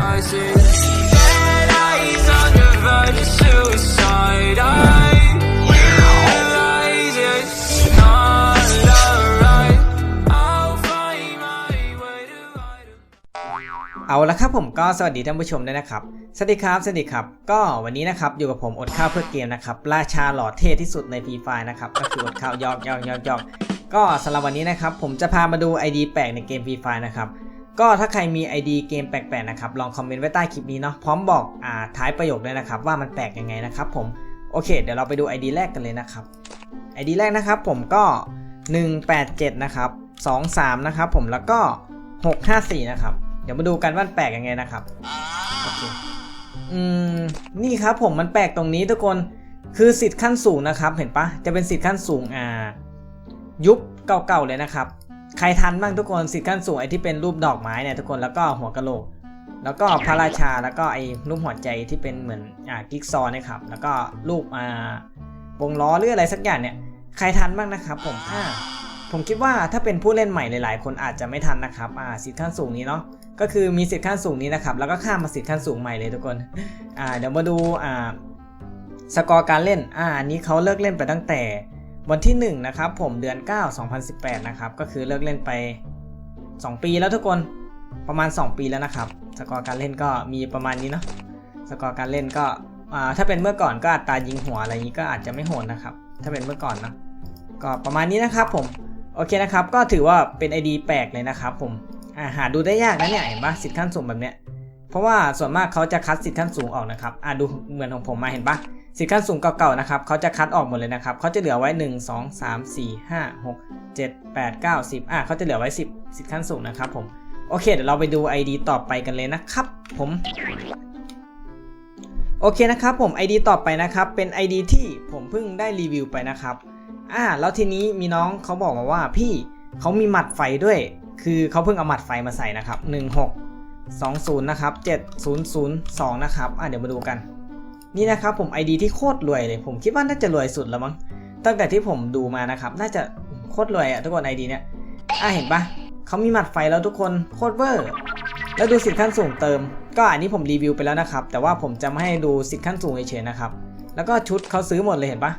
I see red eyes on the verge of suicide. I realize it's not alright. I'll find my way to hide. เอาละครับผมก็สวัสดีท่านผู้ชมด้วยนะครับ สวัสดีครับ สวัสดีครับ ก็วันนี้นะครับอยู่กับผมอดข้าวเพื่อเกมนะครับ ราชาหล่อเท่ที่สุดในฟรีไฟนะครับ ก็คืออดข้าวยอกยอกยอกยอกก็สำหรับวันนี้นะครับผมจะพามาดู ID แปลกในเกมฟรีไฟนะครับ ก็ถ้าใครมี ID เกมแปลกๆนะครับลองคอมเมนต์ไว้ใต้คลิปนี้เนาะพร้อมบอกอ่าท้ายประโยคด้วยนะครับว่ามันแปลกยังไงนะครับผมโอเค เดี๋ยวเราไปดู ID แรกกันเลยนะครับ ID แรกนะครับผมก็ 187 นะครับ 23 นะครับผมแล้วก็ 654 นะครับ เดี๋ยวมาดูกันว่ามันแปลกยังไงนะครับโอเคอืมนี่ครับผมมันแปลกตรงนี้ทุกคนคือสิทธิ์ขั้นสูงนะครับ เห็นปะจะเป็นสิทธิ์ขั้นสูงอ่ายุคเก่าๆเลยนะครับ ใครทันบ้างทุกคนสิทธิ์ขั้นสูงไอ้ที่เป็นรูปดอกไม้เนี่ยทุกคนแล้วก็หัวกะโหลก แล้วก็พระราชาแล้วก็ไอ้รูปหัวใจที่เป็นเหมือนอ่ากิ๊กซอว์นะครับแล้วก็รูปอ่าวงล้อหรืออะไรสักอย่างเนี่ยใครทันบ้างนะครับผมอ่าผมคิดว่าถ้าเป็นผู้เล่นใหม่หลาย ๆ คนอาจจะไม่ทันนะครับอ่าสิทธิ์ขั้นสูงนี้เนาะก็คือมีสิทธิ์ขั้นสูงนี้นะครับแล้วก็ข้ามมาสิทธิ์ขั้นสูงใหม่เลยทุกคนอ่าเดี๋ยวมาดูอ่าสกอร์การเล่นอ่าอันนี้เขาเลิกเล่นไปตั้งแต่ วันที่ 1 นะครับผมเดือน 9 2018 นะครับ ก็คือเลิกเล่นไป 2 ปีแล้วทุกคนประมาณ 2 ปีแล้วนะครับ สกอร์การเล่นก็มีประมาณนี้เนาะสกอร์การเล่นก็ถ้าเป็นเมื่อก่อนก็อัตรายิงหัวอะไรอย่างนี้ก็อาจจะไม่โหดนะครับ ถ้าเป็นเมื่อก่อนเนาะก็ประมาณนี้นะครับผมโอเคนะครับ ก็ถือว่าเป็น ID แปลกเลยนะครับผมาหาดูได้ยากนะเนี่ยเห็นปะสิทธิ์ขั้นสูงแบบเนี้ยเพราะว่าส่วนมากเขาจะคัดสิทธิ์ขั้นสูงออกนะครับอ่าดูเหมือนของผมมาเห็นปะ สิทธิ์ขั้นสูงเก่าๆนะครับเขาจะคัดออกหมดเลยนะครับเขาจะเหลือไว้ 1 2 3 4 5 6 7 8 9 10อ่าเขาจะเหลือไว้ 10 สิทธิ์ขั้นสูงนะครับผมโอเคเดี๋ยวเราไปดู ID ต่อไปกันเลยนะครับผมโอเคนะครับผม ID ต่อไปนะครับเป็น ID ที่ผมเพิ่งได้รีวิวไปนะครับอ่าแล้วทีนี้มีน้องเขาบอกมาว่าพี่เขามีหมัดไฟด้วย คือเขาเพิ่งเอาหมัดไฟมาใส่นะครับ16 20นะครับ7002นะครับอ่าเดี๋ยวมาดูกัน นี่นะครับผม ID ที่โคตรรวยเลยผมคิดว่าน่าจะรวยสุดแล้วมั้งตั้งแต่ที่ผมดูมานะครับ น่าจะโคตรรวยอะทุกคน ID เนี้ยอ่าเห็นปะเขามีหมัดไฟแล้วทุกคนโคตรเวอร์แล้วดูสิทธิ์ขั้นสูงเติม ก็อันนี้ผมรีวิวไปแล้วนะครับ แต่ว่าผมจะไม่ให้ดูสิทธิ์ขั้นสูงเฉยๆนะครับ แล้วก็ชุดเขาซื้อหมดเลยเห็นปะ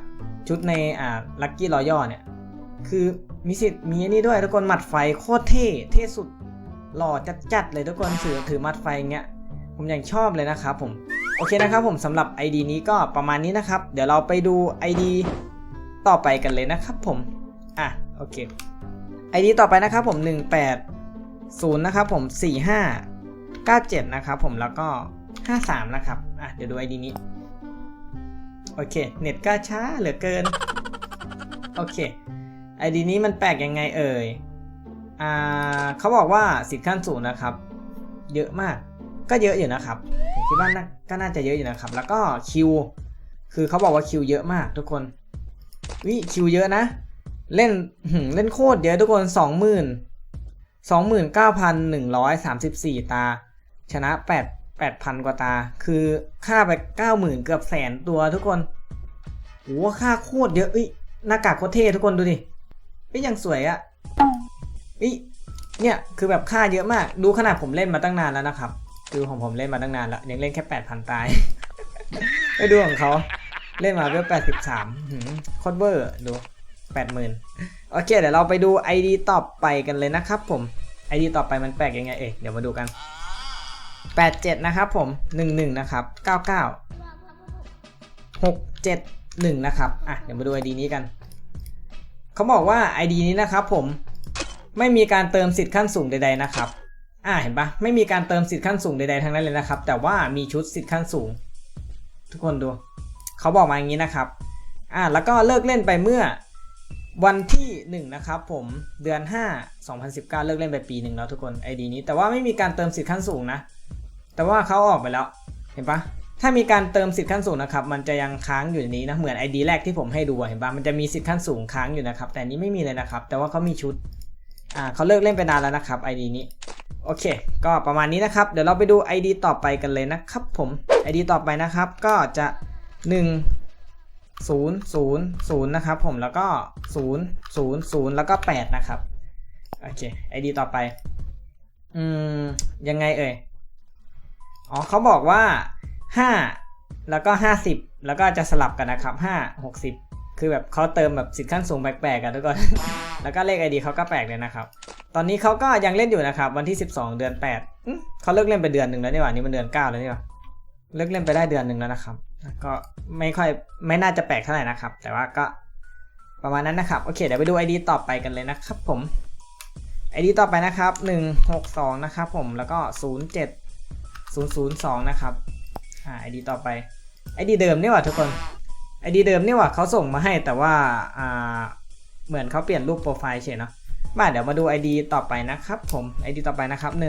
ชุดในอ่าลัคกี้รอย่เนี่ย คือมีสิทธิ์มีอันนี้ด้วยทุกคนหมัดไฟโคตรเท่เท่สุดหล่อจัดๆเลยทุกคนถือถือหมัดไฟอย่างเงี้ยผมยังชอบเลยนะครับผม โอเคนะครับผมสำหรับ ID นี้ก็ประมาณนี้นะครับ เดี๋ยวเราไปดู ID ต่อไปกันเลยนะครับผม อะโอเค ID ต่อไปนะครับผม 180 นะครับผม 45 97 นะครับผมแล้วก็ 53 นะครับ อะเดี๋ยวดู ID นี้ โอเค เน็ตก็ช้าเหลือเกิน โอเค ID นี้มันแปลกยังไงเอ่ย อ่าเขาบอกว่าสิทธิ์ขั้นสูงนะครับ เยอะมาก ก็เยอะอยู่นะครับผ คิดว่าน่าก็น่าจะเยอะอยู่นะครับ แล้วก็คิว คือเขาบอกว่าคิวเยอะมากทุกคน วิคิวเยอะนะ เล่นเล่นโคตรเยอะทุกคนสองหมื่นสองหมื่นเก้าพันหนึ่งร้อยสามสิบสี่ตา ชนะแปดแปดพันกว่าตา คือค่าไปเก้าหมื่นเกือบแสนตัวทุกคนโหค่าโคตรเยอะอ้ยหน้ากากโคตรเท่ทุกคนดูดิเอ้ยยังสวยอะเอ้ยเนี่ย คือแบบค่าเยอะมาก ดูขนาดผมเล่นมาตั้งนานแล้วนะครับ คือของผมเล่นมาตั้งนานแล้วยังเล่นแค่แปดพันตาย ไปดูของเขาเล่นมาเพื่อแปดสิบสามโคตรเวอร์ดูแปดหมื่นโอเค เดี๋ยวเราไปดู ID ต่อไปกันเลยนะครับผม ID ต่อไปมันแปลกยังไงเอ๊ะเดี๋ยวมาดูกัน87นะครับผม11นะครับ99 671นะครับอะเดี๋ยวมาดู ID นี้กันเขาบอกว่า ID นี้นะครับผมไม่มีการเติมสิทธิ์ขั้นสูงใดๆนะครับ อ่าเห็นปะไม่มีการเติมสิทธิ์ขั้นสูงใดๆทั้งนั้นเลยนะครับ แต่ว่ามีชุดสิทธิ์ขั้นสูง ทุกคนดู เขาบอกมาอย่างนี้นะครับอ่าแล้วก็เลิกเล่นไปเมื่อวันที่1นะครับผมเดือน 5 2019 เลิกเล่นไปปีหนึ่งแล้วทุกคน ID นี้ แต่ว่าไม่มีการเติมสิทธิ์ขั้นสูงนะ แต่ว่าเขาออกไปแล้วเห็นปะถ้ามีการเติมสิทธิ์ขั้นสูงนะครับมันจะยังค้างอยู่ในนี้นะเหมือน ID แรกที่ผมให้ดูเห็นปะมันจะมีสิทธิ์ขั้นสูงค้างอยู่นะครับแต่นนี้ไม่มีเลยนะครับ แต่ว่าเขามีชุดอ่าเขาเลิกเล่นไปนานแล้วนะครับ ID นี้ โอเค ก็ประมาณนี้นะครับ เดี๋ยวเราไปดู ID ต่อไปกันเลยนะครับผม ID ต่อไปนะครับ ก็จะ 1 0 0 0 นะครับผม แล้วก็ 0 0 0 แล้วก็ 8 นะครับ โอเค ID ต่อไป อืม ยังไงเอ่ย อ๋อเขาบอกว่า 5 แล้วก็ 50 แล้วก็จะสลับกันนะครับ 5 60 คือแบบเขาเติมแบบสิทธิ์ขั้นสูงแปลกๆกันทุกคน แล้วก็เลข ID เขาก็แปลกเลยนะครับ ตอนนี้เขาก็ยังเล่นอยู่นะครับ วันที่ 12 เดือน8อื้อเขาเลิกเล่นไปเดือนหนึ่งแล้วนี่หว่านี่มันเดือน9แล้วนี่หว่าเลิกเล่นไปได้เดือนหนึ่งแล้วนะครับก็ไม่ค่อยไม่น่าจะแปลกเท่าไหร่นะครับ แต่ว่าก็ประมาณนั้นนะครับโอเคเดี๋ยวไปดู ID ต่อไปกันเลยนะครับผม ID ต่อไปนะครับ 162 นะครับผมแล้วก็ 07 002 นะครับอ่า ID ต่อไป ID เดิมนี่หว่าทุกคน ID เดิมนี่หว่าเขาส่งมาให้แต่ว่าอ่าเหมือนเขาเปลี่ยนรูปโปรไฟล์เฉยเนาะ มาเดี๋ยวมาดู ID ต่อไปนะครับผม ID ต่อไปนะครับ 1000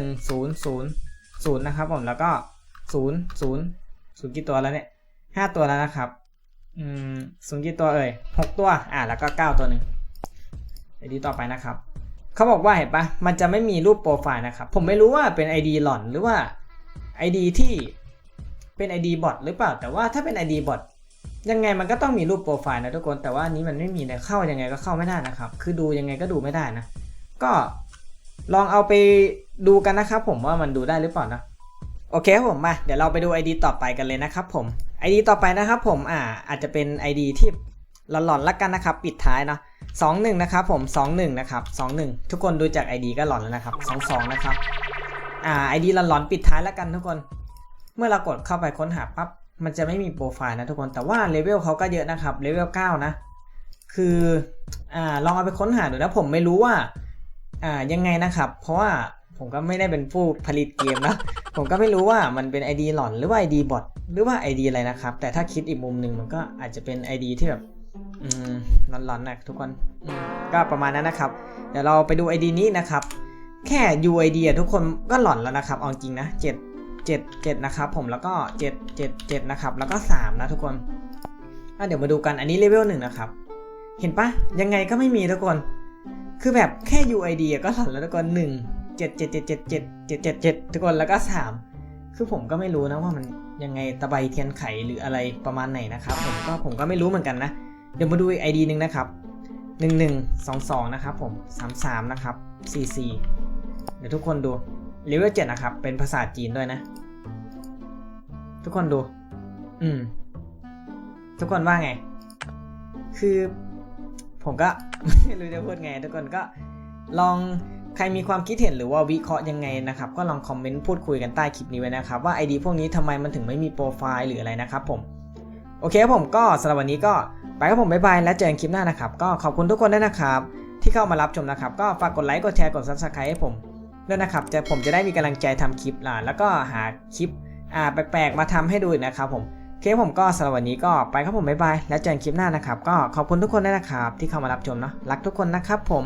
นะครับผมแล้วก็0 0 0กี่ตัวแล้วเนี่ย5ตัวแล้วนะครับ อืมศูนย์กี่ตัวเอ่ย6ตัว อ่าแล้วก็ 9 ตัวหนึ่ง ID ต่อไปนะครับเขาบอกว่าเห็นปะมันจะไม่มีรูปโปรไฟล์นะครับ ผมไม่รู้ว่าเป็น ID หล่อนหรือว่า ID ที่เป็น ID บอทหรือเปล่า แต่ว่าถ้าเป็น ID บอท ยังไงมันก็ต้องมีรูปโปรไฟล์นะทุกคนแต่ว่านี้มันไม่มีเลยเข้ายังไงก็เข้าไม่ได้นะครับ คือดูยังไงก็ดูไม่ได้นะ ก็ลองเอาไปดูกันนะครับผมว่ามันดูได้หรือเปล่านะโอเคครับผมมาเดี๋ยวเราไปดู ID ต่อไปกันเลยนะครับผม ID ต่อไปนะครับผมอ่าอาจจะเป็น ID ที่หลอนๆละกันนะครับ ปิดท้ายเนาะ21นะครับผม21นะครับ21ทุกคนดูจาก ID ก็หลอนแล้วนะครับ22นะครับอ่า ID หลอนๆปิดท้ายละกันทุกคน เมื่อเรากดเข้าไปค้นหาปั๊บ มันจะไม่มีโปรไฟล์นะทุกคน แต่ว่าเลเวลเขาก็เยอะนะครับ เลเวล9นะ คืออ่าลองเอาไปค้นหาดูนะผมไม่รู้ว่าอ่ายังไงนะครับ เพราะว่าผมก็ไม่ได้เป็นผู้ผลิตเกมนะ ผมก็ไม่รู้ว่ามันเป็น ID หลอนหรือว่า ID บอทหรือว่า ID อะไรนะครับ แต่ถ้าคิดอีกมุมหนึ่งมันก็อาจจะเป็น ID ที่แบบอืมหลอนๆนะทุกคนก็ประมาณนั้นนะครับ เดี๋ยวเราไปดู ID นี้นะครับ แค่ UID อะทุกคนก็หลอนแล้วนะครับ เอาจริงนะ7 7 7 นะครับผมแล้วก็ 7 7 7 นะครับ แล้วก็ 3 นะทุกคนเดี๋ยวมาดูกันอันนี้เลเวล1นะครับ เห็นปะยังไงก็ไม่มีทุกคน คือแบบแค่ UID อะก็หลอนแล้วทุกคน1 7 7 7 7 7 7 7 7 ทุกคนแล้วก็ 3 คือผมก็ไม่รู้นะว่ามันยังไงตะไบเทียนไขหรืออะไรประมาณไหนนะครับ ผมก็ผมก็ไม่รู้เหมือนกันนะ เดี๋ยวมาดูอีก ID หนึ่งนะครับ 1122 นะครับผม 33 นะครับ 44 เดี๋ยวทุกคนดู เลเวล7นะครับ เป็นภาษาจีนด้วยนะ ทุกคนดู อืม ทุกคนว่าไง คือ ผมก็ไม่รู้จะพูดไง ทุกคนก็ลองใครมีความคิดเห็นหรือว่าวิเคราะห์ยังไงนะครับ ก็ลองคอมเมนต์พูดคุยกันใต้คลิปนี้ไว้นะครับ ว่า ID พวกนี้ทำไมมันถึงไม่มีโปรไฟล์หรืออะไรนะครับผม โอเคครับผมก็สำหรับวันนี้ก็ไปครับผมบ๊ายบายและเจอกันคลิปหน้านะครับ ก็ขอบคุณทุกคนด้วยนะครับ ที่เข้ามารับชมนะครับ ก็ฝากกดไลค์กดแชร์กด subscribe ให้ผม ด้วยนะครับจะผมจะได้มีกำลังใจทำคลิปล่ะแล้วก็หาคลิปอ่าแปลกๆมาทำให้ดูนะครับผมเคผมก็สำหรับวันนี้ก็ไปครับผมบ๊ายบายแล้วเจอกันคลิปหน้านะครับ ก็ขอบคุณทุกคนด้วยนะครับ ที่เข้ามารับชมเนาะรักทุกคนนะครับผม